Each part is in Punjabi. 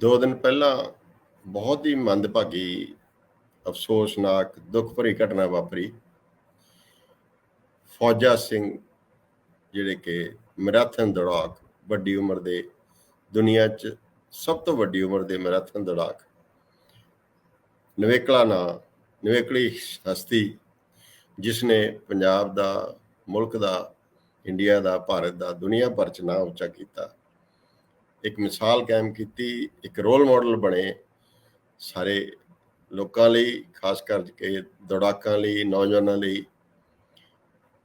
ਦੋ ਦਿਨ ਪਹਿਲਾਂ ਬਹੁਤ ਹੀ ਮੰਦਭਾਗੀ, ਅਫਸੋਸਨਾਕ, ਦੁੱਖ ਭਰੀ ਘਟਨਾ ਵਾਪਰੀ। ਫੌਜਾ ਸਿੰਘ, ਜਿਹੜੇ ਕਿ ਮੈਰਾਥਨ ਦੌੜਾਕ, ਵੱਡੀ ਉਮਰ ਦੇ ਦੁਨੀਆ 'ਚ ਸਭ ਤੋਂ ਵੱਡੀ ਉਮਰ ਦੇ ਮੈਰਾਥਨ ਦੌੜਾਕ। ਨਵੇਕਲਾ ਨਾ, ਨਵੇਕਲੀ ਹਸਤੀ, ਜਿਸ ਨੇ ਪੰਜਾਬ ਦਾ, ਮੁਲਕ ਦਾ, ਇੰਡੀਆ ਦਾ, ਭਾਰਤ ਦਾ ਦੁਨੀਆ ਭਰ ਚ ਨਾਂ ਉੱਚਾ ਕੀਤਾ। ਇੱਕ ਮਿਸਾਲ ਕਾਇਮ ਕੀਤੀ, ਇੱਕ ਰੋਲ ਮਾਡਲ ਬਣੇ ਸਾਰੇ ਲੋਕਾਂ ਲਈ, ਖਾਸ ਕਰਕੇ ਦੌੜਾਕਾਂ ਲਈ, ਨੌਜਵਾਨਾਂ ਲਈ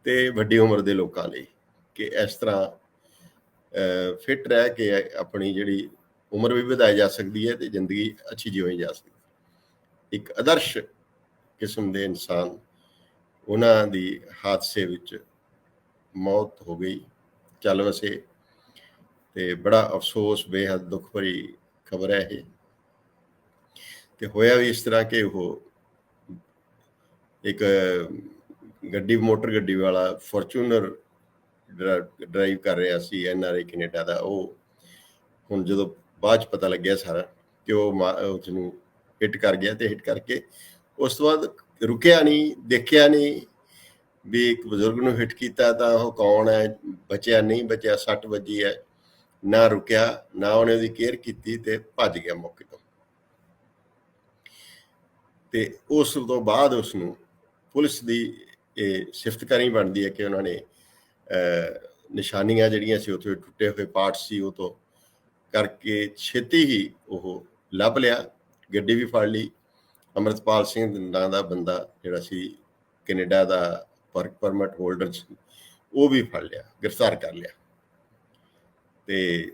ਤੇ ਵੱਡੀ ਉਮਰ ਦੇ ਲੋਕਾਂ ਲਈ ਕਿ ਇਸ ਤਰ੍ਹਾਂ ਫਿਟ ਰਹਿ ਕੇ ਆਪਣੀ ਜਿਹੜੀ ਉਮਰ ਵੀ ਵਧਾਈ ਜਾ ਸਕਦੀ ਹੈ ਤੇ ਜ਼ਿੰਦਗੀ ਅੱਛੀ ਜਿਉਣੀ ਜਾ ਸਕਦੀ ਇੱਕ ਆਦਰਸ਼ ਕਿਸਮ ਦੇ ਇਨਸਾਨ ਉਹਨਾਂ ਦੀ ਹਾਦਸੇ ਵਿੱਚ ਮੌਤ ਹੋ ਗਈ, ਚੱਲ ਵਸੇ ਤੇ ਬੜਾ ਅਫਸੋਸ, ਬੇਹੱਦ ਦੁੱਖ ਭਰੀ ਖਬਰ ਹੈ ਇਹ। ਤੇ ਹੋਇਆ ਵੀ ਇਸ ਤਰ੍ਹਾਂ ਕਿ ਉਹ ਇੱਕ ਗੱਡੀ, ਮੋਟਰ ਗੱਡੀ ਵਾਲਾ ਫੋਰਚੂਨਰ ਡਰਾਈਵ ਕਰ ਰਿਹਾ ਸੀ ਐਨਆਰਆਈ ਕੈਨੇਡਾ ਦਾ। ਉਹ ਹੁਣ ਜਦੋਂ ਬਾਅਦ ਚ ਪਤਾ ਲੱਗਿਆ ਸਾਰਾ ਕਿ ਉਹ ਉਸ ਨੂੰ ਹਿੱਟ ਕਰ ਗਿਆ ਤੇ ਹਿੱਟ ਕਰਕੇ ਉਸ ਤੋਂ ਬਾਅਦ ਰੁਕਿਆ ਨਹੀਂ, ਦੇਖਿਆ ਨਹੀਂ ਵੀ ਇੱਕ ਬਜ਼ੁਰਗ ਨੂੰ ਹਿੱਟ ਕੀਤਾ ਤਾਂ ਉਹ ਕੌਣ ਹੈ, ਬਚਿਆ, ਨਹੀਂ ਬਚਿਆ, ਸੱਟ ਵੱਜੀ ਹੈ। ਨਾ ਰੁਕਿਆ, ਨਾ ਉਹਨੇ ਉਹਦੀ ਕੇਅਰ ਕੀਤੀ ਤੇ ਭੱਜ ਗਿਆ ਮੌਕੇ ਤੋਂ। ਤੇ ਉਸ ਤੋਂ ਬਾਅਦ ਉਸ ਨੂੰ ਪੁਲਿਸ ਦੀ ਇਹ ਸਿਫਤਕਾਰੀ ਬਣਦੀ ਹੈ ਕਿ ਉਹਨਾਂ ਨੇ ਨਿਸ਼ਾਨੀਆਂ ਜਿਹੜੀਆਂ ਸੀ ਉੱਥੇ ਟੁੱਟੇ ਹੋਏ ਪਾਰਟ ਸੀ ਉਹ ਤੋਂ ਕਰਕੇ ਛੇਤੀ ਹੀ ਉਹ ਲੱਭ ਲਿਆ, ਗੱਡੀ ਵੀ ਫੜ ਲਈ। ਅਮਰਤਪਾਲ ਸਿੰਘ ਨਾਂ ਦਾ ਬੰਦਾ ਜਿਹੜਾ ਸੀ, ਕੈਨੇਡਾ ਦਾ ਵਰਕ ਪਰਮਿਟ ਹੋਲਡਰ ਸੀ, ਉਹ ਵੀ ਫੜ ਲਿਆ, ਗ੍ਰਿਫਤਾਰ ਕਰ ਲਿਆ। ਤੇ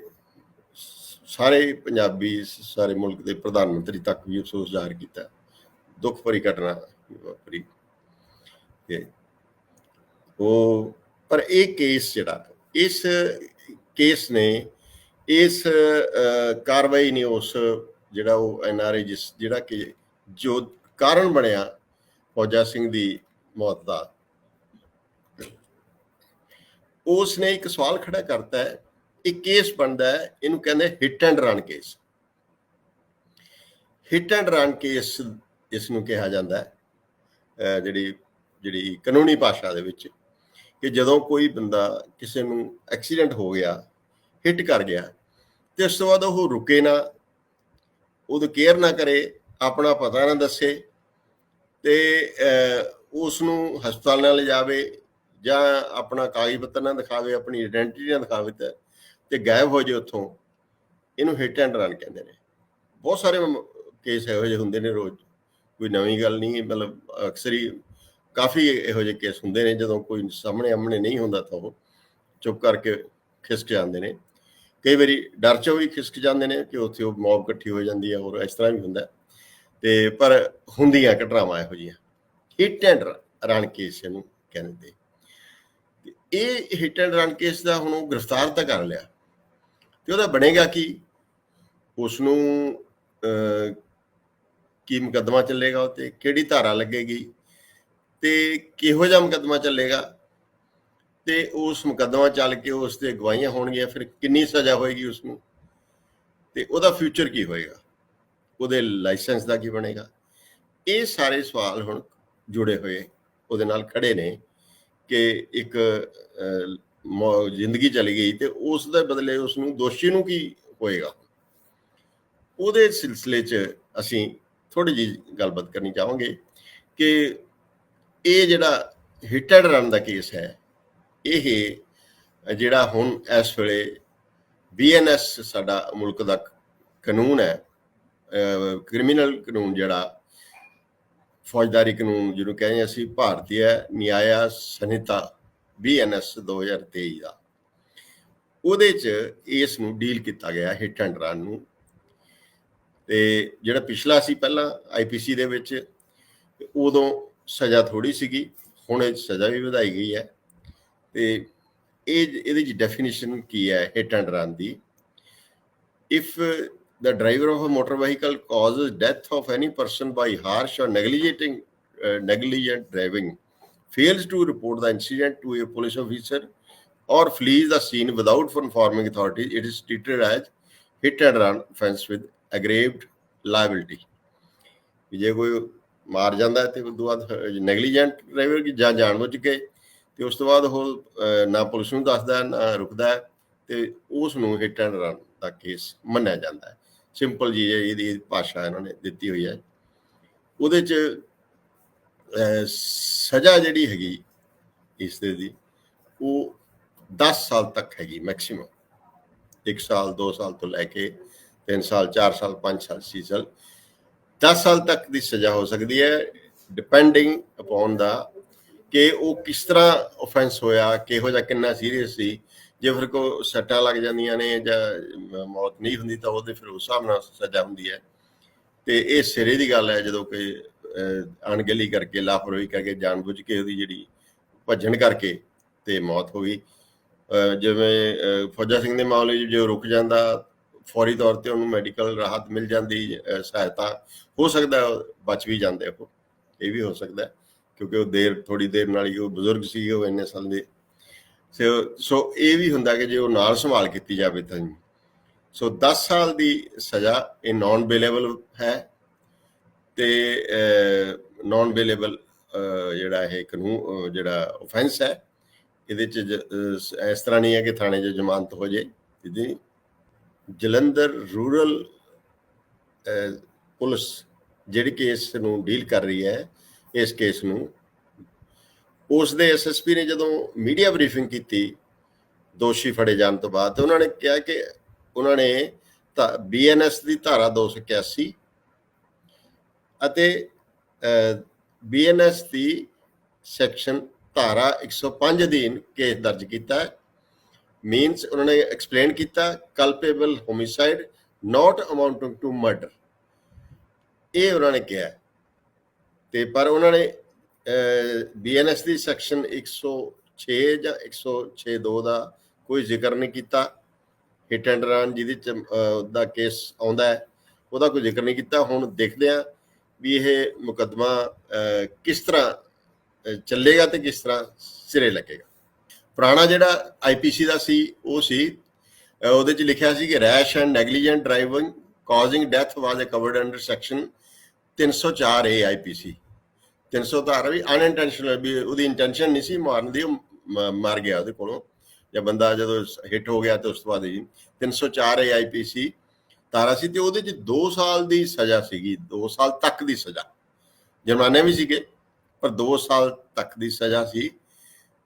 ਸਾਰੇ ਪੰਜਾਬੀ, ਸਾਰੇ ਮੁਲਕ ਦੇ ਪ੍ਰਧਾਨ ਮੰਤਰੀ ਤੱਕ ਵੀ ਅਫਸੋਸ ਜ਼ਾਹਰ ਕੀਤਾ। ਦੁੱਖ ਭਰੀ ਘਟਨਾ ਵਾਪਰੀ। ਤੇ ਉਹ, ਪਰ ਇਹ ਕੇਸ ਜਿਹੜਾ, ਇਸ ਕੇਸ ਨੇ ਇਸ ਕਾਰਵਾਈ ਨੇ ਉਸ ਜਿਹੜਾ ਉਹ ਐਨਆਰਆਈ ਜਿਸ ਜਿਹੜਾ ਕਿ ਜੋ ਕਾਰਨ ਬਣਿਆ, ਫੌਜਾ ਸਿੰਘ ਦੀ ਮੌਤ ਦਾ। ਉਸ ਨੇ ਇੱਕ ਸਵਾਲ ਖੜਾ ਕਰਤਾ ਹੈ ਇੱਕ ਕੇਸ ਬਣਦਾ ਹੈ, ਇਹਨੂੰ ਕਹਿੰਦੇ hit and run case hit and run case ਇਸ ਨੂੰ ਕਿਹਾ ਜਾਂਦਾ ਹੈ ਜਿਹੜੀ ਜਿਹੜੀ ਕਾਨੂੰਨੀ ਭਾਸ਼ਾ ਦੇ ਵਿੱਚ ਕਿ ਜਦੋਂ ਕੋਈ ਬੰਦਾ ਕਿਸੇ ਨੂੰ ਐਕਸੀਡੈਂਟ ਹੋ ਗਿਆ ਹਿੱਟ ਕਰ ਗਿਆ, ਤੇ ਉਸ ਤੋਂ ਬਾਅਦ ਉਹ ਰੁਕੇ ਨਾ, ਉਹਦੀ ਕੇਅਰ ਨਾ ਕਰੇ, ਆਪਣਾ ਪਤਾ ਨਾ ਦੱਸੇ, ਤੇ ਉਸ ਨੂੰ ਹਸਪਤਾਲ ਨਾਲ ਲਿਜਾਵੇ ਜਾਂ ਆਪਣਾ ਕਾਗਜ਼ ਪੱਤਰ ਨਾ ਦਿਖਾਵੇ, ਆਪਣੀ ਆਇਡੈਂਟੀਟੀ ਨਾ ਦਿਖਾਵੇ ਤਾਂ ਗਾਇਬ ਹੋ ਜੇ ਉੱਥੋਂ, ਇਹਨੂੰ ਹਿੱਟ ਐਂਡ ਰਨ ਕਹਿੰਦੇ ਨੇ। ਬਹੁਤ ਸਾਰੇ ਕੇਸ ਇਹੋ ਜਿਹੇ ਹੁੰਦੇ ਨੇ ਰੋਜ਼। ਕੋਈ ਨਵੀਂ ਗੱਲ ਨਹੀਂ, ਮਤਲਬ ਅਕਸਰ ਹੀ ਕਾਫੀ ਇਹੋ ਜਿਹੇ ਕੇਸ ਹੁੰਦੇ ਨੇ, ਜਦੋਂ ਕੋਈ ਸਾਹਮਣੇ ਆਮਣੇ ਨਹੀਂ ਹੁੰਦਾ ਤਾਂ ਉਹ ਚੁੱਪ ਕਰਕੇ ਖਿਸਕ ਜਾਂਦੇ ਨੇ। ਕਈ ਵਾਰੀ ਡਰ ਚੋਂ ਵੀ ਖਿਸਕ ਜਾਂਦੇ ਨੇ ਕਿ ਉੱਥੇ ਉਹ ਮੌਬ ਇਕੱਠੀ ਹੋ ਜਾਂਦੀ ਹੈ ਹੋਰ ਇਸ ਤਰ੍ਹਾਂ ਵੀ ਹੁੰਦਾ। ਤੇ ਪਰ ਹੁੰਦੀਆਂ ਘਟਨਾਵਾਂ ਇਹੋ ਜਿਹੀਆਂ। ਹਿੱਟ ਐਂਡ ਰਨ ਕੇਸ ਨੂੰ ਕਹਿੰਦੇ। ਇਹ ਹਿੱਟ ਐਂਡ ਰਨ ਕੇਸ ਦਾ ਹੁਣ ਉਹ ਗ੍ਰਿਫਤਾਰ ਤਾਂ ਕਰ ਲਿਆ। ਤੇ ਉਹਦਾ ਬਣੇਗਾ ਕੀ? ਉਸ ਨੂੰ ਕੀ ਮੁਕੱਦਮਾ ਚੱਲੇਗਾ ਉਤੇ? ਕਿਹੜੀ ਧਾਰਾ ਲੱਗੇਗੀ? ਤੇ ਕਿਹੋ ਜਿਹਾ ਮੁਕੱਦਮਾ ਚੱਲੇਗਾ? ਤੇ ਉਸ ਮੁਕੱਦਮਾ ਚੱਲ ਕੇ ਉਸ ਤੇ ਗਵਾਹੀਆਂ ਹੋਣਗੀਆਂ, ਫਿਰ ਕਿੰਨੀ ਸਜ਼ਾ ਹੋਏਗੀ ਉਸ ਨੂੰ ਤੇ ਉਹਦਾ ਫਿਊਚਰ ਕੀ ਹੋਏਗਾ? ਉਹਦੇ ਲਾਇਸੈਂਸ ਦਾ ਕੀ ਬਣੇਗਾ? ਇਹ ਸਾਰੇ ਸਵਾਲ ਹੁਣ ਜੁੜੇ ਹੋਏ ਉਹਦੇ ਨਾਲ ਖੜੇ ਨੇ ਕਿ ਇੱਕ ਜ਼ਿੰਦਗੀ ਚਲੀ ਗਈ ਤੇ ਉਸ ਦੇ ਬਦਲੇ ਉਸ ਨੂੰ ਦੋਸ਼ੀ ਨੂੰ ਕੀ ਹੋਏਗਾ? ਉਹਦੇ ਸਿਲਸਿਲੇ 'ਚ ਅਸੀਂ ਥੋੜੀ ਜੀ ਗੱਲਬਾਤ ਕਰਨੀ ਚਾਹਾਂਗੇ ਕਿ ਇਹ ਜਿਹੜਾ ਹਿੱਟ ਐਂਡ ਰਨ ਦਾ ਕੇਸ ਹੈ, ਇਹ ਜਿਹੜਾ ਹੁਣ ਇਸ ਵੇਲੇ ਬੀਐਨਐਸ ਸਾਡਾ ਮੁਲਕ ਦਾ ਕਾਨੂੰਨ ਹੈ ਕ੍ਰਿਮੀਨਲ ਕਾਨੂੰਨ ਜਿਹੜਾ, ਫੌਜਦਾਰੀ ਕਾਨੂੰਨ ਜਿਹਨੂੰ ਕਹਿੰਦੇ ਅਸੀਂ, ਭਾਰਤੀ ਨਿਆਇਆ, ਸੰਹਿਤਾ ਬੀਐਨਐਸ 2023 ਦਾ ਉਹਦੇ 'ਚ ਇਸ ਨੂੰ ਡੀਲ ਕੀਤਾ ਗਿਆ ਹਿੱਟ ਐਂਡ ਰਨ ਨੂੰ। ਤੇ ਜਿਹੜਾ ਪਿਛਲਾ ਸੀ ਪਹਿਲਾਂ ਆਈਪੀਸੀ ਦੇ ਵਿੱਚ ਉਦੋਂ ਸਜ਼ਾ ਥੋੜੀ ਸੀਗੀ। ਹੁਣ ਇਹ ਸਜ਼ਾ ਵੀ ਵਧਾਈ ਗਈ ਹੈ। ਤੇ ਇਹ ਇਹਦੇ ਜੀ ਡੈਫੀਨੇਸ਼ਨ ਕੀ ਹੈ hit and run the? If the driver of a motor vehicle causes death of any person by harsh or negligent uh, negligent driving fails to report the incident to a police officer or flees the scene without informing authorities it is treated as hit and run offense with aggravated liability ਜੇ ਕੋਈ ਮਾਰ ਜਾਂਦਾ ਹੈ ਤੇ ਉਸ ਤੋਂ ਬਾਅਦ ਨੈਗਲੀਜੈਂਟ ਡਰਾਈਵਰ ਕੀ ਜਾਂ ਜਾਣਬੁੱਝ ਕੇ ਤੇ ਉਸ ਤੋਂ ਬਾਅਦ ਉਹ ਅਹ, ਨਾ ਪੁਲਿਸ ਨੂੰ ਦੱਸਦਾ ਹੈ, ਨਾ ਰੁਕਦਾ ਹੈ ਤੇ ਉਸ ਨੂੰ ਹਿੱਟ ਐਂਡ ਰਨ ਦਾ ਕੇਸ ਮੰਨਿਆ ਜਾਂਦਾ ਹੈ ਸਿੰਪਲ ਜੀ ਹੈ ਇਹਦੀ ਭਾਸ਼ਾ ਇਹਨਾਂ ਨੇ ਦਿੱਤੀ ਹੋਈ ਹੈ ਉਹਦੇ ਚ ਅਹ, ਸਜ਼ਾ ਜਿਹੜੀ ਹੈਗੀ ਇਸ ਦੇ ਦੀ, ਉਹ 10 ਸਾਲ ਤੱਕ ਹੈਗੀ ਮੈਕਸਿਮਮ 1 ਸਾਲ 2 ਸਾਲ ਤੋਂ ਲੈ ਕੇ 3 ਸਾਲ 4 ਸਾਲ 5 ਸਾਲ 6 ਸਾਲ 10 ਸਾਲ ਤੱਕ ਦੀ ਸਜ਼ਾ ਹੋ ਸਕਦੀ ਹੈ ਡਿਪੈਂਡਿੰਗ ਅਪਨ ਦਾ ਕਿ ਉਹ ਕਿਸ ਤਰ੍ਹਾਂ ਆਫੈਂਸ ਹੋਇਆ, ਕਿਹੋ ਜਿਹਾ, ਕਿੰਨਾ ਸੀਰੀਅਸ ਸੀ। ਜੇ ਫਿਰ ਕੋ ਸੱਟਾਂ ਲੱਗ ਜਾਂਦੀਆਂ ਨੇ ਜਾਂ ਮੌਤ ਨਹੀਂ ਹੁੰਦੀ ਤਾਂ ਉਹਦੇ ਫਿਰ ਉਸ ਹਿਸਾਬ ਨਾਲ ਸਜ਼ਾ ਹੁੰਦੀ ਹੈ। ਤੇ ਇਹ ਸਿਰੇ ਦੀ ਗੱਲ ਹੈ ਜਦੋਂ ਕਿ ਅਣਗਹਿਲੀ ਕਰਕੇ, ਲਾਪਰਵਾਹੀ ਕਰਕੇ, ਜਾਣਬੁੱਝ ਕੇ ਉਹਦੀ ਜਿਹੜੀ ਭੱਜਣ ਕਰਕੇ ਤੇ ਮੌਤ ਹੋ ਗਈ। ਜਿਵੇਂ ਫੌਜਾ ਸਿੰਘ ਦੇ ਮਾਮਲੇ 'ਚ ਜੋ ਰੁਕ ਜਾਂਦਾ, ਫੌਰੀ ਤੌਰ ਤੇ ਉਹਨੂੰ ਮੈਡੀਕਲ ਰਾਹਤ ਮਿਲ ਜਾਂਦੀ ਸਹਾਇਤਾ ਹੋ ਸਕਦਾ ਬਚ ਵੀ ਜਾਂਦੇ ਉਹ। ਇਹ ਵੀ ਹੋ ਸਕਦਾ ਕਿਉਂਕਿ ਉਹ ਦੇਰ ਥੋੜੀ ਦੇਰ ਨਾਲ ਹੀ ਉਹ ਬਜ਼ੁਰਗ ਸੀ, ਉਹ ਇੰਨੇ ਸਾਲ ਦੇ। ਸੋ ਸੋ ਇਹ ਵੀ ਹੁੰਦਾ ਕਿ ਜੇ ਉਹ ਨਾਲ ਸੰਭਾਲ ਕੀਤੀ ਜਾਵੇ ਤਾਂ ਸੋ 10 ਸਾਲ ਦੀ ਸਜ਼ਾ, ਇਹ ਨਾਨ ਬੇਲੇਬਲ ਹੈ। ਤੇ ਨਾਨ ਬੇਲੇਬਲ ਜਿਹੜਾ ਇਹ ਕਾਨੂੰਨ ਜਿਹੜਾ ਆਫੈਂਸ ਹੈ, ਇਹਦੇ ਚ ਜ- ਇਸ ਤਰ੍ਹਾਂ ਨਹੀਂ ਹੈ ਕਿ ਥਾਣੇ 'ਚ ਜ਼ਮਾਨਤ ਹੋ ਜੇ। ਇਹਦੀ ਜਲੰਧਰ ਰੂਰਲ ਪੁਲਿਸ ਜਿਹੜੀ ਕੇਸ ਨੂੰ ਡੀਲ ਕਰ ਰਹੀ ਹੈ, ਇਸ ਕੇਸ ਨੂੰ, ਉਸ ਦੇ ਐਸਐਸਪੀ ਨੇ ਜਦੋਂ ਮੀਡੀਆ ਬਰੀਫਿੰਗ ਕੀਤੀ, ਦੋਸ਼ੀ ਫੜੇ ਜਾਣ ਤੋਂ ਬਾਅਦ, ਤੇ ਉਹਨਾਂ ਨੇ ਕਿਹਾ ਕਿ, ਉਹਨਾਂ ਨੇ ਬੀਐਨਐਸ ਦੀ ਧਾਰਾ 281 ਅਤੇ ਬੀਐਨਐਸ ਦੀ ਸੈਕਸ਼ਨ ਧਾਰਾ 105 ਅਧੀਨ ਕੇਸ ਦਰਜ ਕੀਤਾ ਹੈ। ਮੀਨਸ ਉਹਨਾਂ ਨੇ ਐਕਸਪਲੇਨ ਕੀਤਾ culpable homicide not amounting to murder ਇਹ ਉਹਨਾਂ ਨੇ ਕਿਹਾ ਤੇ ਪਰ ਉਹਨਾਂ ਨੇ ਬੀਐਨਐਸ ਦੀ ਸੈਕਸ਼ਨ 106 ਜਾਂ 106.2 ਦਾ ਕੋਈ ਜ਼ਿਕਰ ਨਹੀਂ ਕੀਤਾ। ਹਿਟ ਐਂਡ ਰਨ ਜਿਹਦੇ ਚ ਦਾ ਕੇਸ ਆਉਂਦਾ ਹੈ, ਉਹਦਾ ਕੋਈ ਜ਼ਿਕਰ ਨਹੀਂ ਕੀਤਾ। ਹੁਣ ਦੇਖਦੇ ਆ ਵੀ ਇਹ ਮੁਕੱਦਮਾ ਕਿਸ ਤਰ੍ਹਾਂ ਚੱਲੇਗਾ ਤੇ ਕਿਸ ਤਰ੍ਹਾਂ ਸਿਰੇ ਲੱਗੇਗਾ। ਪੁਰਾਣਾ ਜਿਹੜਾ ਆਈਪੀਸੀ ਦਾ ਸੀ, ਉਹ ਸੀ ਉਹਦੇ ਚ ਲਿਖਿਆ ਸੀ ਕਿ rash and negligent driving causing death was covered under section 304 A IPC 300 ਧਾਰਾ ਵੀ ਅਨਇੰਟੈਂਸ਼ਨਲ ਵੀ ਉਹਦੀ ਇੰਟੈਂਸ਼ਨ ਨਹੀਂ ਸੀ ਮਾਰਨ ਦੀ, ਉਹ ਮ- ਮਰ ਗਿਆ ਉਹਦੇ ਕੋਲੋਂ। ਜਾਂ ਬੰਦਾ ਜਦੋਂ ਹਿੱਟ ਹੋ ਗਿਆ ਤੇ ਉਸ ਤੋਂ ਬਾਅਦ ਹੀ। 304 ਏ ਆਈਪੀਸੀ ਤਾਰਾ ਸੀ ਤੇ ਉਹਦੇ ਚ 2 ਸਾਲ ਦੀ ਸਜ਼ਾ ਸੀਗੀ 2 ਸਾਲ ਤੱਕ ਦੀ ਸਜ਼ਾ। ਜੁਰਮਾਨੇ ਵੀ ਸੀਗੇ, ਪਰ 2 ਸਾਲ ਤੱਕ ਦੀ ਸਜ਼ਾ ਸੀ।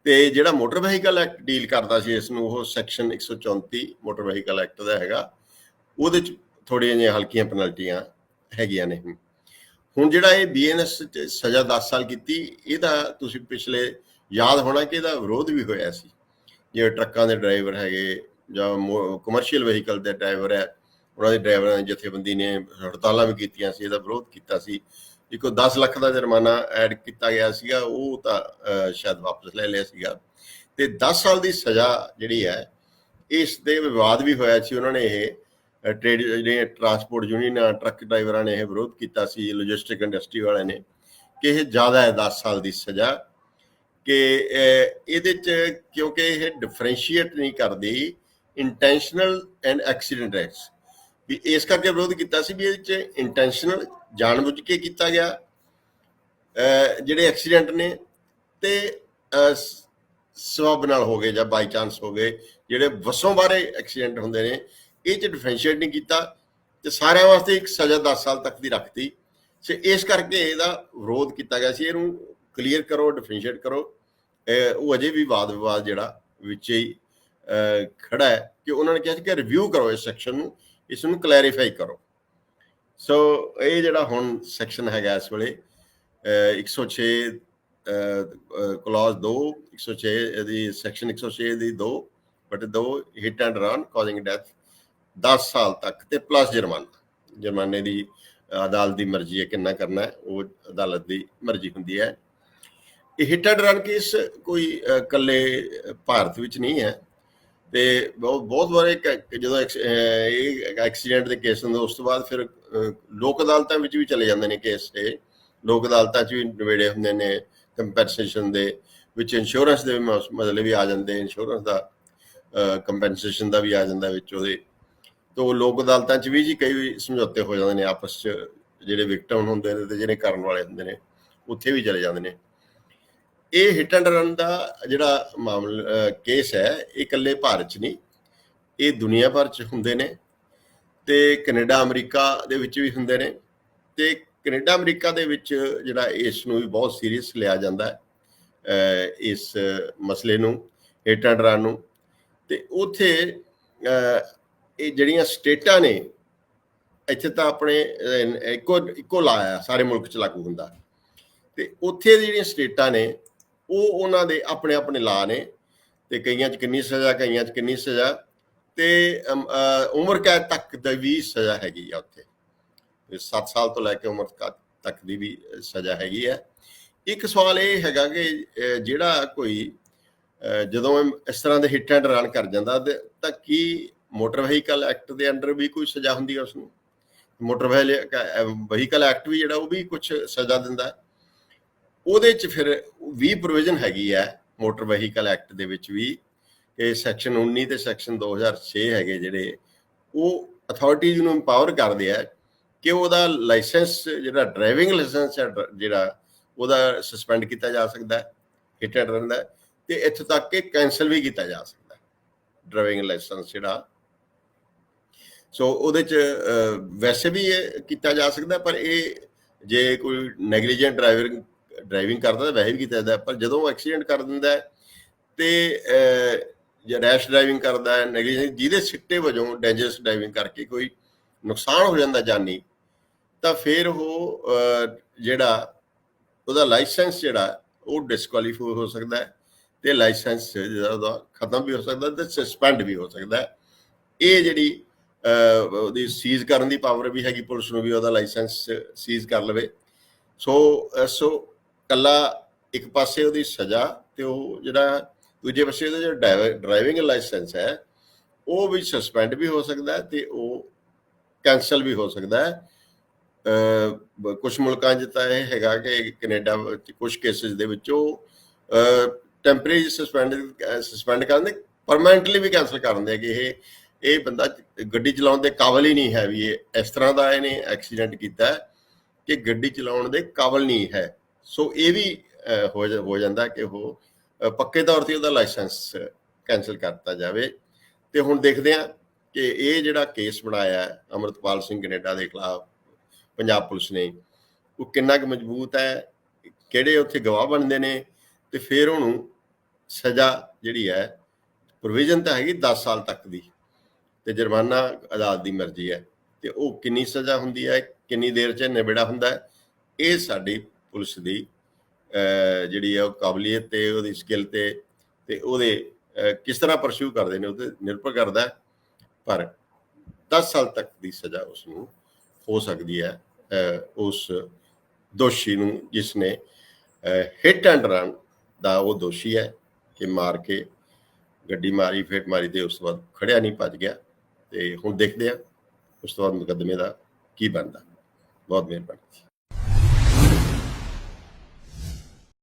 ਤੇ ਜਿਹੜਾ ਮੋਟਰ ਵਹੀਕਲ ਐਕਟ ਡੀਲ ਕਰਦਾ ਸੀ, ਇਸ ਨੂੰ ਉਹ ਸੈਕਸ਼ਨ 134 ਮੋਟਰ ਵਹੀਕਲ ਐਕਟ ਦਾ ਹੈਗਾ। ਉਹਦੇ ਚ ਥੋੜੀਆਂ ਜਿਹੀਆਂ ਹਲਕੀਆਂ ਪੈਨਲਟੀਆਂ ਹੈਗੀਆਂ ਨੇ। ਹੁਣ ਜਿਹੜਾ ਇਹ ਬੀਐਨਐਸ ਚ ਸਜ਼ਾ 10 ਸਾਲ ਕੀਤੀ, ਇਹਦਾ ਤੁਸੀਂ ਪਿਛਲੇ ਯਾਦ ਹੋਣਾ ਕਿ ਇਹਦਾ ਵਿਰੋਧ ਵੀ ਹੋਇਆ ਸੀ। ਜਿਹੜੇ ਟਰੱਕਾਂ ਦੇ ਡਰਾਈਵਰ ਹੈਗੇ ਜਾਂ ਕਮਰਸ਼ੀਅਲ ਵਹੀਕਲ ਦੇ ਡਰਾਈਵਰ ਹੈ ਉਹਨਾਂ ਦੇ ਡਰਾਈਵਰਾਂ ਦੀ ਜਥੇਬੰਦੀ ਨੇ ਹੜਤਾਲਾਂ ਵੀ ਕੀਤੀਆਂ ਸੀ, ਇਹਦਾ ਵਿਰੋਧ ਕੀਤਾ ਸੀ। ਇੱਕੋ 10 ਲੱਖ ਦਾ ਜੁਰਮਾਨਾ ਐਡ ਕੀਤਾ ਗਿਆ ਸੀਗਾ, ਉਹ ਤਾਂ ਸ਼ਾਇਦ ਵਾਪਸ ਲੈ ਲਿਆ ਸੀਗਾ। ਤੇ 10 ਸਾਲ ਦੀ ਸਜ਼ਾ ਜਿਹੜੀ ਹੈ, ਇਸ ਦੇ ਵਿਵਾਦ ਵੀ ਹੋਇਆ ਸੀ। ਉਹਨਾਂ ਨੇ ਇਹ ਟ੍ਰੇਡ ਜਿਹੜੇ ਟਰਾਂਸਪੋਰਟ ਯੂਨੀਅਨਾਂ ਟਰੱਕ ਡਰਾਈਵਰਾਂ ਨੇ ਇਹ ਵਿਰੋਧ ਕੀਤਾ ਸੀ ਲੌਜਿਸਟਿਕ ਇੰਡਸਟਰੀ ਵਾਲਿਆਂ ਨੇ ਕਿ ਇਹ ਜ਼ਿਆਦਾ ਹੈ 10 ਸਾਲ ਦੀ ਸਜ਼ਾ। ਕਿ ਇਹਦੇ ਚ ਕਿਉਂਕਿ ਇਹ ਡਿਫਰੈਂਸ਼ੀਏਟ ਨਹੀਂ ਕਰਦੀ ਇੰਟੈਂਸ਼ਨਲ ਐਂਡ ਐਕਸੀਡੈਂਟ ਰੇਟਸ ਵੀ ਇਸ ਕਰਕੇ ਵਿਰੋਧ ਕੀਤਾ ਸੀ ਵੀ ਇਹਦੇ ਚ ਇੰਟੈਂਸ਼ਨਲ ਜਾਣਬੁੱਝ ਕੇ ਕੀਤਾ ਗਿਆ। ਜਿਹੜੇ ਐਕਸੀਡੈਂਟ ਨੇ ਤੇ ਅਹ, ਨਾਲ ਹੋ ਗਏ ਜਾਂ ਬਾਈ ਚਾਂਸ ਹੋ ਗਏ ਜਿਹੜੇ ਵਸੋਂ ਬਾਰੇ ਐਕਸੀਡੈਂਟ ਹੁੰਦੇ ਨੇ ਇਹ ਚ ਡਿਫਰੈਂਸ਼ੀਏਟ ਨਹੀਂ ਕੀਤਾ ਤੇ ਸਾਰਿਆਂ ਵਾਸਤੇ ਇੱਕ ਸਜ਼ਾ 10 ਸਾਲ ਤੱਕ ਦੀ ਰੱਖਤੀ। ਸੋ ਇਸ ਕਰਕੇ ਇਹਦਾ ਵਿਰੋਧ ਕੀਤਾ ਗਿਆ ਸੀ। ਇਹਨੂੰ ਕਲੀਅਰ ਕਰੋ ਡਿਫਰੈਂਸ਼ੀਏਟ ਕਰੋ। ਉਹ ਅਜੇ ਵੀ ਵਾਦ ਵਿਵਾਦ ਜਿਹੜਾ ਵਿੱਚ ਹੀ ਅਹ, ਖੜਾ ਹੈ ਕਿ ਉਹਨਾਂ ਨੇ ਕਿਹਾ ਸੀ ਕਿ ਰਿਵਿਊ ਕਰੋ ਇਸ ਸੈਕਸ਼ਨ ਨੂੰ। ਇਸ ਨੂੰ ਕਲੈਰੀਫਾਈ ਕਰੋ। ਸੋ ਇਹ ਜਿਹੜਾ ਹੁਣ ਸੈਕਸ਼ਨ ਹੈਗਾ ਇਸ ਵੇਲੇ ਅਹ, 106 ਕਲਾਜ਼ 2 106 ਦੀ ਸੈਕਸ਼ਨ 106 ਦੀ 2 but 2 hit and run causing death 10 ਸਾਲ ਤੱਕ ਤੇ ਪਲੱਸ ਜੁਰਮਾਨਾ। ਜੁਰਮਾਨੇ ਦੀ ਅਦਾਲਤ ਦੀ ਮਰਜ਼ੀ ਹੈ ਕਿੰਨਾ ਕਰਨਾ ਹੈ ਉਹ ਅਦਾਲਤ ਦੀ ਮਰਜ਼ੀ ਹੁੰਦੀ ਹੈ। ਇਹ ਹਿੱਟ ਐਂਡ ਰਨ ਕੇਸ ਕੋਈ ਅਹ, ਇਕੱਲੇ ਭਾਰਤ ਵਿੱਚ ਨਹੀਂ ਹੈ। ਤੇ ਬਹੁਤ ਬਹੁਤ ਵਾਰ ਜਦੋਂ ਐਕਸ- ਇਹ ਐਕਸੀਡੈਂਟ ਦੇ ਕੇਸ ਹੁੰਦੇ, ਉਸ ਤੋਂ ਬਾਅਦ ਫਿਰ ਲੋਕ ਅਦਾਲਤਾਂ ਵਿੱਚ ਵੀ ਚਲੇ ਜਾਂਦੇ ਨੇ ਕੇਸ ਇਹ। ਲੋਕ ਅਦਾਲਤਾਂ 'ਚ ਵੀ ਨਿਬੇੜੇ ਹੁੰਦੇ ਨੇ ਕੰਪਨਸੇਸ਼ਨ ਦੇ, ਵਿੱਚ ਇੰਸ਼ੋਰੈਂਸ ਦੇ ਵੀ ਮਸ- ਮਸਲੇ ਵੀ ਆ ਜਾਂਦੇ ਇੰਸ਼ੋਰੈਂਸ ਦਾ ਕੰਪਨਸੇਸ਼ਨ ਦਾ ਵੀ ਆ ਜਾਂਦਾ ਵਿੱਚ ਉਹਦੇ। ਤੋਂ ਲੋਕ ਅਦਾਲਤਾਂ 'ਚ ਵੀ ਜੀ ਕਈ ਸਮਝੌਤੇ ਹੋ ਜਾਂਦੇ ਨੇ, ਆਪਸ 'ਚ ਜਿਹੜੇ ਵਿਕਟਮ ਹੁੰਦੇ ਨੇ ਤੇ ਜਿਹੜੇ ਕਰਨ ਵਾਲੇ ਹੁੰਦੇ ਨੇ, ਉੱਥੇ ਵੀ ਚਲੇ ਜਾਂਦੇ ਨੇ। ਇਹ ਹਿੱਟ ਐਂਡ ਰਨ ਦਾ ਜਿਹੜਾ ਮਾਮਲਾ ਕੇਸ ਹੈ, ਇਹ ਇਕੱਲੇ ਭਾਰਤ 'ਚ ਨਹੀਂ, ਇਹ ਦੁਨੀਆ ਭਰ 'ਚ ਹੁੰਦੇ ਨੇ ਤੇ ਕੈਨੇਡਾ, ਅਮਰੀਕਾ ਦੇ ਵਿੱਚ ਵੀ ਹੁੰਦੇ ਨੇ ਤੇ ਕੈਨੇਡਾ, ਅਮਰੀਕਾ ਦੇ ਵਿੱਚ ਜਿਹੜਾ ਇਸ ਨੂੰ ਵੀ ਬਹੁਤ ਸੀਰੀਅਸ ਲਿਆ ਜਾਂਦਾ ਹੈ ਇਸ ਮਸਲੇ ਨੂੰ ਹਿੱਟ ਐਂਡ ਰਨ ਨੂੰ ਤੇ ਉਥੇ ਇਹ ਜਿਹੜੀਆਂ ਸਟੇਟਾਂ ਨੇ, ਇੱਥੇ ਤਾਂ ਆਪਣੇ ਇੱਕੋ ਇੱਕੋ ਲਾਇਆ ਸਾਰੇ ਮੁਲਕ 'ਚ ਲਾਗੂ ਹੁੰਦਾ ਤੇ ਉੱਥੇ ਜਿਹੜੀਆਂ ਸਟੇਟਾਂ ਨੇ ਉਹ ਉਹਨਾਂ ਦੇ ਆਪਣੇ ਆਪਣੇ ਲਾ ਨੇ ਤੇ ਕਈਆਂ 'ਚ ਕਿੰਨੀ ਸਜ਼ਾ, ਕਈਆਂ 'ਚ ਕਿੰਨੀ ਸਜ਼ਾ ਤੇ ਉਮਰ ਕੈਦ ਤੱਕ ਦੀ ਵੀ ਸਜ਼ਾ ਹੈਗੀ ਆ ਉੱਥੇ। 7 ਸਾਲ ਤੋਂ ਲੈ ਕੇ ਉਮਰ ਕੈਦ ਤੱਕ ਦੀ ਵੀ ਸਜ਼ਾ ਹੈਗੀ ਹੈ ਇੱਕ ਸਵਾਲ ਇਹ ਹੈਗਾ ਕਿ ਜਿਹੜਾ ਕੋਈ ਜਦੋਂ ਇਸ ਤਰ੍ਹਾਂ ਦੇ ਹਿੱਟ ਐਂਡ ਰਨ ਕਰ ਜਾਂਦਾ ਤਾਂ ਕੀ ਮੋਟਰ ਵਹੀਕਲ ਐਕਟ ਦੇ ਅੰਡਰ ਵੀ ਕੋਈ ਸਜ਼ਾ ਹੁੰਦੀ ਹੈ ਉਸ ਨੂੰ ਮੋਟਰ ਵਹੀਕਲ ਐਕਟ ਵੀ ਜਿਹੜਾ ਉਹ ਵੀ ਕੁਝ ਸਜ਼ਾ ਦਿੰਦਾ? ਹੈ ਉਹਦੇ ਚ ਫਿਰ ਵੀ ਪ੍ਰੋਵੀਜ਼ਨ ਹੈਗੀ ਹੈ ਮੋਟਰ ਵਹੀਕਲ ਐਕਟ ਦੇ ਵਿੱਚ ਵੀ ਕਿ ਸੈਕਸ਼ਨ 19 ਤੇ ਸੈਕਸ਼ਨ 2006 ਹੈਗੇ ਜਿਹੜੇ, ਉਹ ਅਥਾਰਟੀਜ਼ ਨੂੰ ਇੰਪਾਵਰ ਕਰਦੇ ਆ ਕਿ ਉਹਦਾ ਲਾਇਸੈਂਸ ਜਿਹੜਾ ਡਰਾਈਵਿੰਗ ਲਾਇਸੈਂਸ ਹੈ ਡਰ- ਜਿਹੜਾ ਉਹਦਾ ਸਸਪੈਂਡ ਕੀਤਾ ਜਾ ਸਕਦਾ ਹੈ ਹਿੱਟ ਐਂਡ ਰਨ ਦਾ ਤੇ ਇੱਥੋਂ ਤੱਕ ਕਿ ਕੈਨਸਲ ਵੀ ਕੀਤਾ ਜਾ ਸਕਦਾ ਡਰਾਈਵਿੰਗ ਲਾਇਸੈਂਸ ਜਿਹੜਾ। ਸੋ ਉਹਦੇ ਚ ਵੈਸੇ ਵੀ ਇਹ ਕੀਤਾ ਜਾ ਸਕਦਾ ਪਰ ਇਹ ਜੇ ਕੋਈ ਨੈਗਲੀਜੈਂਟ ਡਰਾਈਵਿੰਗ ਡਰਾਈਵਿੰਗ ਕਰਦਾ ਤਾਂ ਵੈਸੇ ਵੀ ਕੀਤਾ ਜਾਂਦਾ, ਪਰ ਜਦੋਂ ਐਕਸੀਡੈਂਟ ਕਰ ਦਿੰਦਾ ਹੈ ਤੇ ਜਾਂ ਰੈਸ਼ ਡਰਾਈਵਿੰਗ ਕਰਦਾ ਹੈ ਨੈਗਲੀਜੈਂਟ ਜਿਹਦੇ ਸਿੱਟੇ ਵਜੋਂ ਡੇਂਜਰਸ ਡਰਾਈਵਿੰਗ ਕਰਕੇ ਕੋਈ ਨੁਕਸਾਨ ਹੋ ਜਾਂਦਾ ਜਾਨੀ, ਤਾਂ ਫਿਰ ਉਹ ਜਿਹੜਾ ਉਹਦਾ ਲਾਇਸੈਂਸ ਜਿਹੜਾ ਉਹ ਡਿਸਕੁਆਲੀਫਾਈ ਹੋ ਸਕਦਾ ਹੈ ਤੇ ਲਾਇਸੈਂਸ ਜਿਹੜਾ ਉਹਦਾ ਖਤਮ ਵੀ ਹੋ ਸਕਦਾ ਤੇ ਸਸਪੈਂਡ ਵੀ ਹੋ ਸਕਦਾ ਇਹ ਜਿਹੜੀ ਉਹਦੀ ਸੀਜ਼ ਕਰਨ ਦੀ ਪਾਵਰ ਵੀ ਹੈਗੀ, ਪੁਲਿਸ ਨੂੰ ਵੀ ਉਹਦਾ ਲਾਇਸੈਂਸ ਸੀਜ਼ ਕਰ ਲਵੇ। ਸੋ ਸੋ ਕੱਲਾ ਇੱਕ ਪਾਸੇ ਉਹਦੀ ਸਜ਼ਾ ਤੇ ਉਹ ਜਿਹੜਾ ਦੂਜੇ ਪਾਸੇ ਉਹਦਾ ਜਿਹੜਾ ਡਰਾਈਵਿੰਗ ਲਾਇਸੈਂਸ ਹੈ, ਉਹ ਵੀ ਸਸਪੈਂਡ ਵੀ ਹੋ ਸਕਦਾ ਹੈ ਤੇ ਉਹ ਕੈਨਸਲ ਵੀ ਹੋ ਸਕਦਾ ਹੈ। ਕੁਝ ਮੁਲਕਾਂ 'ਚ ਤਾਂ ਇਹ ਹੈਗਾ ਕਿ ਕੈਨੇਡਾ ਵਿੱਚ ਕੁਝ ਕੇਸਿਸ ਦੇ ਵਿੱਚ ਉਹ ਟੈਂਪਰੇਰੀ ਸਸਪੈਂਡ ਸਸਪੈਂਡ ਕਰਨ ਦੇ, ਪਰਮਨੈਂਟਲੀ ਵੀ ਕੈਨਸਲ ਕਰ ਦਿੰਦੇ ਕਿ ਇਹ ਇਹ ਬੰਦਾ ਗੱਡੀ ਚਲਾਉਣ ਦੇ ਕਾਬਲ ਹੀ ਨਹੀਂ ਹੈ ਵੀ ਇਹ ਇਸ ਤਰ੍ਹਾਂ ਦਾ ਇਹਨੇ ਐਕਸੀਡੈਂਟ ਕੀਤਾ ਕਿ ਗੱਡੀ ਚਲਾਉਣ ਦੇ ਕਾਬਲ ਨਹੀਂ ਹੈ। ਸੋ ਇਹ ਵੀ ਹੋ ਜਾ- ਹੋ ਜਾਂਦਾ ਕਿ ਉਹ ਪੱਕੇ ਤੌਰ ਤੇ ਉਹਦਾ ਲਾਇਸੈਂਸ ਕੈਨਸਲ ਕਰਤਾ ਜਾਵੇ। ਤੇ ਹੁਣ ਦੇਖਦੇ ਹਾਂ ਕਿ ਇਹ ਜਿਹੜਾ ਕੇਸ ਬਣਾਇਆ ਹੈ, ਅਮਰਤਪਾਲ ਸਿੰਘ ਕੈਨੇਡਾ ਦੇ ਖਿਲਾਫ, ਪੰਜਾਬ ਪੁਲਿਸ ਨੇ, ਉਹ ਕਿੰਨਾ ਕੁ ਮਜ਼ਬੂਤ ਹੈ, ਕਿਹੜੇ ਉੱਥੇ ਗਵਾਹ ਬਣਦੇ ਨੇ, ਤੇ ਫਿਰ ਉਹਨੂੰ ਸਜ਼ਾ ਜਿਹੜੀ ਹੈ, ਪ੍ਰੋਵੀਜ਼ਨ ਤਾਂ ਹੈਗੀ 10 ਸਾਲ ਤੱਕ ਦੀ, ਤੇ ਜੁਰਮਾਨਾ ਅਦਾਲਤ ਦੀ ਮਰਜ਼ੀ ਹੈ। ਤੇ ਉਹ ਕਿੰਨੀ ਸਜ਼ਾ ਹੁੰਦੀ ਹੈ, ਕਿੰਨੀ ਦੇਰ ਚ ਨਿਬੜਾ ਹੁੰਦਾ ਹੈ, ਇਹ ਸਾਡੀ ਪੁਲਿਸ ਦੀ ਜਿਹੜੀ ਹੈ ਉਹ ਕਾਬਲੀਅਤ ਤੇ ਉਹਦੀ ਸਕਿੱਲ ਤੇ ਤੇ ਉਹਦੇ ਕਿਸ ਤਰ੍ਹਾਂ ਪਰਸਿਊ ਕਰਦੇ ਨੇ ਉਹ ਤੇ ਨਿਰਭਰ ਕਰਦਾ ਪਰ 10 ਸਾਲ ਤੱਕ ਦੀ ਸਜ਼ਾ ਉਸ ਨੂੰ ਹੋ ਸਕਦੀ ਹੈ ਉਸ ਦੋਸ਼ੀ ਨੂੰ ਜਿਸ ਨੇ ਹਿੱਟ ਐਂਡ ਰਨ ਦਾ ਉਹ ਦੋਸ਼ੀ ਹੈ ਕਿ ਮਾਰ ਕੇ ਗੱਡੀ ਮਾਰੀ, ਫੇਟ ਮਾਰੀ ਤੇ ਉਸ ਤੋਂ ਬਾਅਦ ਖੜਿਆ ਨਹੀਂ, ਭੱਜ ਗਿਆ ਤੇ ਹੁਣ ਦੇਖਦੇ ਆ ਉਸ ਤੋਂ ਬਾਅਦ ਮੁਕੱਦਮੇ ਦਾ ਕੀ ਬਣਦਾ। ਬਹੁਤ ਮਿਹਰਬਾਨੀ।